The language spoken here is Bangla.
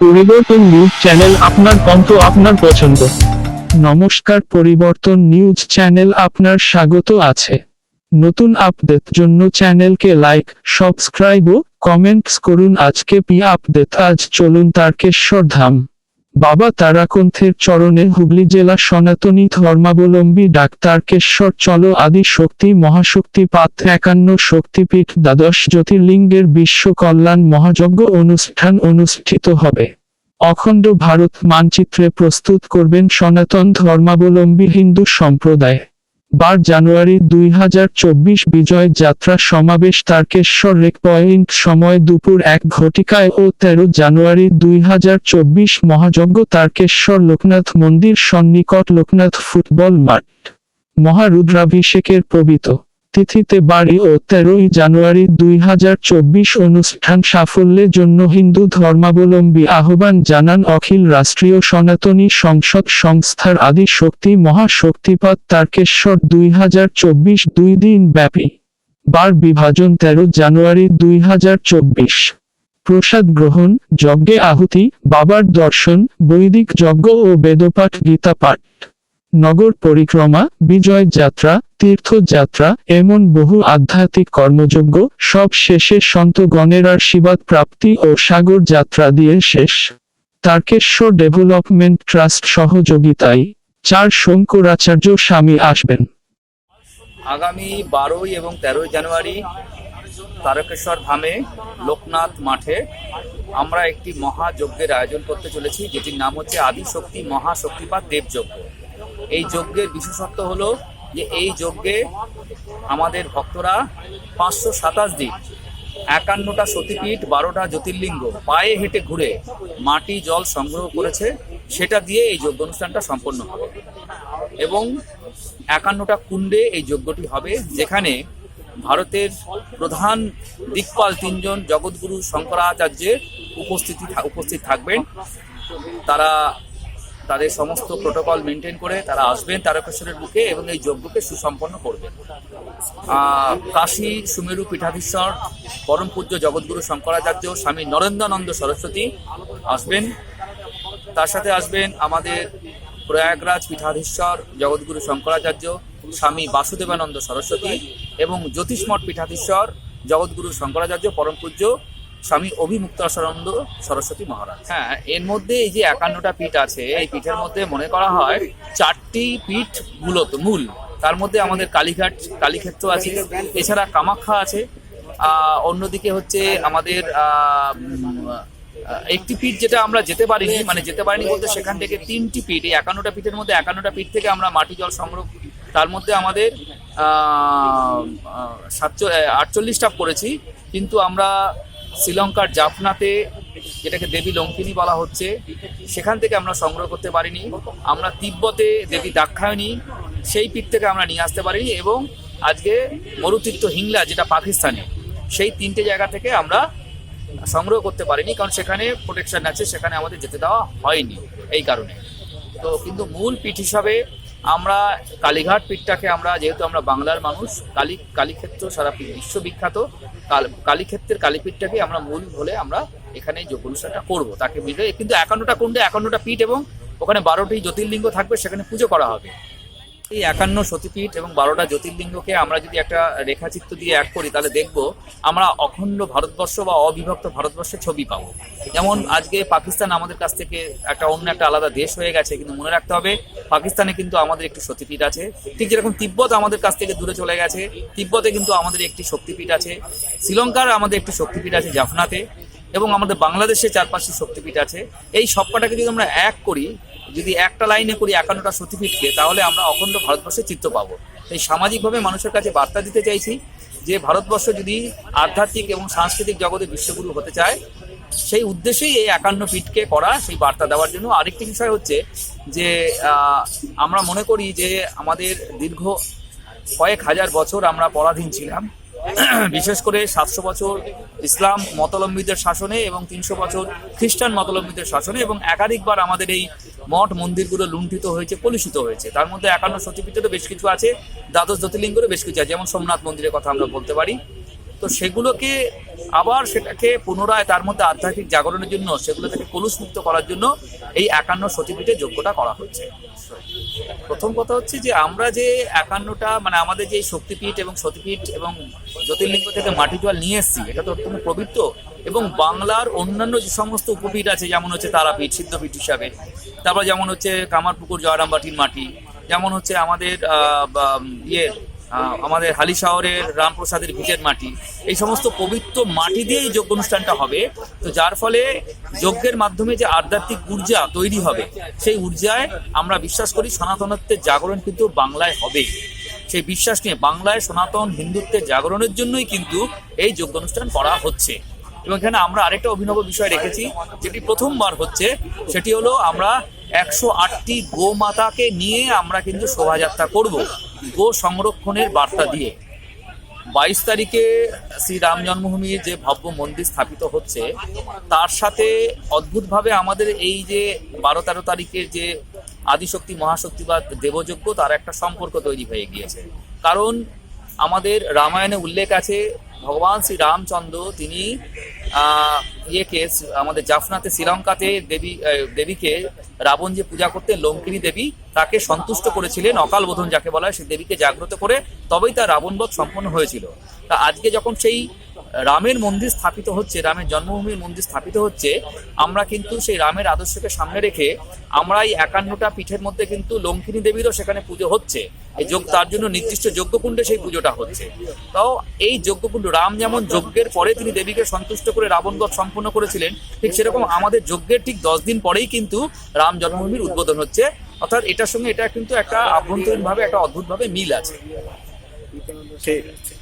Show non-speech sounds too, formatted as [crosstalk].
পরিবর্তন নিউজ চ্যানেল আপনার কণ্ঠ আপনার পছন্দ। নমস্কার, পরিবর্তন নিউজ চ্যানেল আপনার স্বাগত আছে। নতুন আপডেট জন্য চ্যানেলকে লাইক, সাবস্ক্রাইব ও কমেন্টস করুন। আজকে পি আপডেট, আজ চলুন তারকেশ্বর ধাম। বাবা তারাকন্থের চরণে হুগলি জেলা সনাতনী ধর্মাবলম্বী ডাক্তার কেশ্বর চলো আদি শক্তি মহাশক্তি পাত একান্ন শক্তিপীঠ দ্বাদশ জ্যোতির্লিঙ্গের বিশ্ব কল্যাণ মহাযজ্ঞ অনুষ্ঠান অনুষ্ঠিত হবে। অখণ্ড ভারত মানচিত্রে প্রস্তুত করবেন সনাতন ধর্মাবলম্বী হিন্দু সম্প্রদায়। বার জানুয়ারি দুই হাজার চব্বিশ বিজয় যাত্রা সমাবেশ তারকেশ্বর রেক পয়েন্ট সময় দুপুর এক ঘটিকায় ও তেরো জানুয়ারি দুই হাজার চব্বিশ মহাযজ্ঞ তারকেশ্বর লোকনাথ মন্দির সন্নিকট লোকনাথ ফুটবল মাঠ। মহারুদ্রাভিষেকের পবিত তিথিতে বাড়ি ও তেরোই জানুয়ারি দুই হাজার চব্বিশ অনুষ্ঠান সাফল্যের জন্য হিন্দু ধর্মাবলম্বী আহ্বান জানান অখিল রাষ্ট্রীয় সনাতনী সংসদ সংস্থার আদি শক্তি মহাশক্তিপাত তারকেশ্বর দুই দুই দিন ব্যাপী। বার বিভাজন তেরো জানুয়ারি দুই হাজার চব্বিশ। প্রসাদ গ্রহণ, যজ্ঞে আহুতি, বাবার দর্শন, বৈদিক যজ্ঞ ও বেদপাঠ গীতা পাঠ। নগর পরিক্রমা, বিজয় যাত্রা, তীর্থযাত্রা এমন বহু আধ্যাত্মিক কর্মযজ্ঞ সব শেষে সন্তগণের আশীর্বাদ প্রাপ্তি ও সাগর যাত্রা দিয়ে শেষ। তারকেশ্বর ডেভেলপমেন্ট ট্রাস্ট সহযোগিতায় চার শঙ্করাচার্য স্বামী আসবেন। আগামী বারোই এবং তেরোই জানুয়ারি তারকেশ্বর ধামে লোকনাথ মাঠে আমরা একটি মহাযজ্ঞের আয়োজন করতে চলেছি, যেটির নাম হচ্ছে আদিশক্তি মহাশক্তিপাত দেবযজ্ঞ। এই যজ্ঞের বিশেষত্ব হলো যে এই যজ্ঞে আমাদের ভক্তরা পাঁচশো সাতাশ দিন, একান্নটা সতীপীঠ, বারোটা জ্যোতির্লিঙ্গ, পায়ে হেঁটে ঘুরে মাটি, জল সংগ্রহ করেছে, সেটা দিয়ে এই যজ্ঞ অনুষ্ঠানটা সম্পন্ন হবে। এবং একান্নটা কুণ্ডে এই যজ্ঞটি হবে, যেখানে ভারতের প্রধান দিকপাল তিনজন জগৎগুরু শঙ্করাচার্যের উপস্থিতি উপস্থিত থাকবেন। তারা তাদের সমস্ত প্রোটোকল মেনটেন করে তারা আসবেন তারকেশ্বরের বুকে এবং এই যজ্ঞকে সুসম্পন্ন করবেন। কাশী, সুমেরু, পীঠাধীশ্বর, পরম পূজ্য জগৎগুরু শঙ্করাচার্য, স্বামী নরেন্দ্রানন্দ সরস্বতী আসবেন। তার সাথে আসবেন আমাদের প্রয়াগরাজ পীঠাধীশ্বর, জগৎগুরু শঙ্করাচার্য, স্বামী বাসুদেবানন্দ সরস্বতী এবং জ্যোতিষমঠ পীঠাধীশ্বর, জগৎগুরু শঙ্করাচার্য, পরম পূজ্য স্বামী অভিমুক্তাসনন্দ সরস্বতী মহারাজ। হ্যাঁ এর মধ্যে এই যে একান্নটা পীঠ আছে, এই পীঠের মধ্যে মনে করা হয় চারটি পীঠ মূলত, মূল। তার মধ্যে আমাদের কালীঘাট, কালীক্ষেত্র আছে, এছাড়া কামাখ্যা আছে অন্যদিকে হচ্ছে আমাদের একটি পীঠ যেটা আমরা যেতে পারিনি মানে যেতে পারিনি বলতে সেখান থেকে তিনটি পীঠ, এই একান্নটা পীঠের মধ্যে একান্নটা পীঠ থেকে আমরা মাটি জল সংগ্রহ তার মধ্যে আমাদের সাতচল্লিশ, আটচল্লিশটা করেছি, কিন্তু আমরা শ্রীলঙ্কার জাফনাতে, যেটাকে দেবী লঙ্কিনী বলা হচ্ছে, সেখান থেকে আমরা সংগ্রহ করতে পারিনি। আমরা তিব্বতে দেবী দাক্ষায়ণী, সেই পীঠ থেকে আমরা নিয়ে আসতে পারিনি এবং আজকে মরুতীর্থ হিংলা, যেটা পাকিস্তানে, সেই তিনটে জায়গা থেকে আমরা সংগ্রহ করতে পারিনি, কারণ সেখানে প্রোটেকশন আছে, সেখানে আমাদের যেতে দেওয়া হয়নি, এই কারণে। তো কিন্তু মূল পিঠ হিসাবে আমরা কালীঘাট পীঠটাকে আমরা, যেহেতু আমরা বাংলার মানুষ, কালী, কালীক্ষেত্র সারা বিশ্ববিখ্যাত কালীক্ষেত্রের কালীপীঠটাকে আমরা মূল বলে আমরা এখানে যোগ অনুষ্ঠানটা করব, তাকে মিলে কিন্তু একান্নটা কুণ্ডে একান্নটা পীঠ এবং ওখানে বারোটি জ্যোতির্লিঙ্গ থাকবে, সেখানে পুজো করা হবে। এই একান্ন সতীপীঠ এবং বারোটা জ্যোতির্লিঙ্গকে আমরা যদি একটা রেখাচিত্র দিয়ে এক করি, তাহলে দেখব আমরা অখণ্ড ভারতবর্ষ বা অবিভক্ত ভারতবর্ষের ছবি পাবো। যেমন আজকে পাকিস্তান আমাদের কাছ থেকে একটা অন্য একটা আলাদা দেশ হয়ে গেছে, কিন্তু মনে রাখতে হবে পাকিস্তানে কিন্তু আমাদের একটি সতীপীঠ আছে। ঠিক যেরকম তিব্বত আমাদের কাছ থেকে দূরে চলে গেছে, তিব্বতে কিন্তু আমাদের একটি শক্তিপীঠ আছে, শ্রীলঙ্কার আমাদের একটি শক্তিপীঠ আছে জাফনাতে, এবং আমাদের বাংলাদেশে চার পাঁচটি শক্তিপীঠ আছে। এই সবকটাকে যদি আমরা এক করি যদি একটা লাইনে করি একান্নটা সতীপীঠকে তাহলে আমরা অখণ্ড ভারতবর্ষের চিত্র পাবো। তাই সামাজিকভাবে মানুষের কাছে বার্তা দিতে চাইছি যে, ভারতবর্ষ যদি আধ্যাত্মিক এবং সাংস্কৃতিক জগতে বিশ্বগুরু হতে চায়, সেই উদ্দেশ্যেই এই একান্ন পীঠকে করা সেই বার্তা দেওয়ার জন্য। আরেকটি বিষয় হচ্ছে যে আমরা মনে করি যে, আমাদের দীর্ঘ কয়েক হাজার বছর আমরা পরাধীন ছিলাম। [coughs] বিশেষ করে সাতশো বছর ইসলাম মতলম্বীদের শাসনে এবং তিনশো বছর খ্রিস্টান মতলম্বীদের শাসনে এবং একাধিকবার আমাদের এই মঠ মন্দিরগুলো লুণ্ঠিত হয়েছে, কলুষিত হয়েছে। তার মধ্যে একান্ন সতীপীঠেরও বেশ কিছু আছে, দ্বাদশ জ্যোতির্লিঙ্গেরও বেশ কিছু আছে, যেমন সোমনাথ মন্দিরের কথা আমরা বলতে পারি। তো সেগুলোকে আবার সেটাকে পুনরায় তার মধ্যে আধ্যাত্মিক জাগরণের জন্য সেগুলো থেকে কলুষমুক্ত করার জন্য এই একান্ন সতীপীঠে যোগ্যটা করা হচ্ছে। প্রথম কথা হচ্ছে যে আমরা যে একান্নটা মানে আমাদের যে শক্তিপীঠ এবং সতীপীঠ এবং জ্যোতির্লিঙ্গ থেকে মাটি জল নিয়ে এসেছি, এটা তো অত্যন্ত পবিত্র এবং বাংলার অন্যান্য যে সমস্ত উপপীঠ আছে, যেমন হচ্ছে তারাপীঠ, সিদ্ধপীঠ হিসাবে, তারপর যেমন হচ্ছে কামারপুকুর, জয়রামবাটির মাটি, যেমন হচ্ছে আমাদের ইয়ে আমাদের হালি শহরের রামপ্রসাদের ভিটের মাটি। এই সমস্ত পবিত্র মাটি দিয়ে এই যজ্ঞ অনুষ্ঠানটা হবে। তো যার ফলে যজ্ঞের মাধ্যমে যে আধ্যাত্মিক ঊর্জা তৈরি হবে, সেই ঊর্জায় আমরা বিশ্বাস করি সনাতনত্বের জাগরণ কিন্তু বাংলায় হবে সেই বিশ্বাস নিয়ে বাংলায় সনাতন হিন্দুত্বের জাগরণের জন্যই কিন্তু এই যজ্ঞ অনুষ্ঠান করা হচ্ছে। এবং এখানে আমরা আরেকটা অভিনব বিষয় রেখেছি, যেটি প্রথমবার হচ্ছে, সেটি হলো আমরা একশো আটটি গোমাতাকে নিয়ে আমরা কিন্তু শোভাযাত্রা করব গো সংরক্ষণের বার্তা দিয়ে। বাইশ তারিখে শ্রী রাম জন্মভূমির যে ভব্য মন্দির স্থাপিত হচ্ছে, তার সাথে অদ্ভুতভাবে আমাদের এই যে বারো তেরো তারিখের যে আদিশক্তি মহাশক্তি বা দেবযজ্ঞ, তার একটা সম্পর্ক তৈরি হয়ে গিয়েছে। কারণ আমাদের রামায়ণে উল্লেখ আছে ভগবান শ্রী রামচন্দ্র, তিনি ইয়েকে, আমাদের জাফনাতে শ্রীলঙ্কাতে দেবী দেবীকে রাবণ যে পূজা করতেন লঙ্কিনী দেবী তাকে সন্তুষ্ট করেছিলেন, অকাল বোধন যাকে বলা হয় সেই দেবীকে জাগ্রত করে তবেই তার রাবণবধ সম্পন্ন হয়েছিল। তা আজকে যখন সেই রামের মন্দির স্থাপিত হচ্ছে, রামের জন্মভূমির মন্দির স্থাপিত হচ্ছে, আমরা কিন্তু সেই রামের আদর্শকে সামনে রেখে আমরা এই একান্নটা পিঠের মধ্যে কিন্তু লঙ্কিনী দেবীরও সেখানে পুজো হচ্ছে। এই যোগ, তার জন্য নির্দিষ্ট যজ্ঞকুণ্ডে সেই পুজোটা হচ্ছে। তাও এই যজ্ঞকুণ্ড, রাম যেমন যজ্ঞের পরে তিনি দেবীকে সন্তুষ্ট করে রাবণবধ সম্পন্ন করেছিলেন, ঠিক সেরকম আমাদের যজ্ঞের ঠিক দশ দিন পরেই কিন্তু রাম জন্মভূমির উদ্বোধন হচ্ছে। অর্থাৎ এটার সঙ্গে এটা কিন্তু একটা আভ্যন্তরীণভাবে, একটা অদ্ভুতভাবে মিল আছে। ঠিক আছে।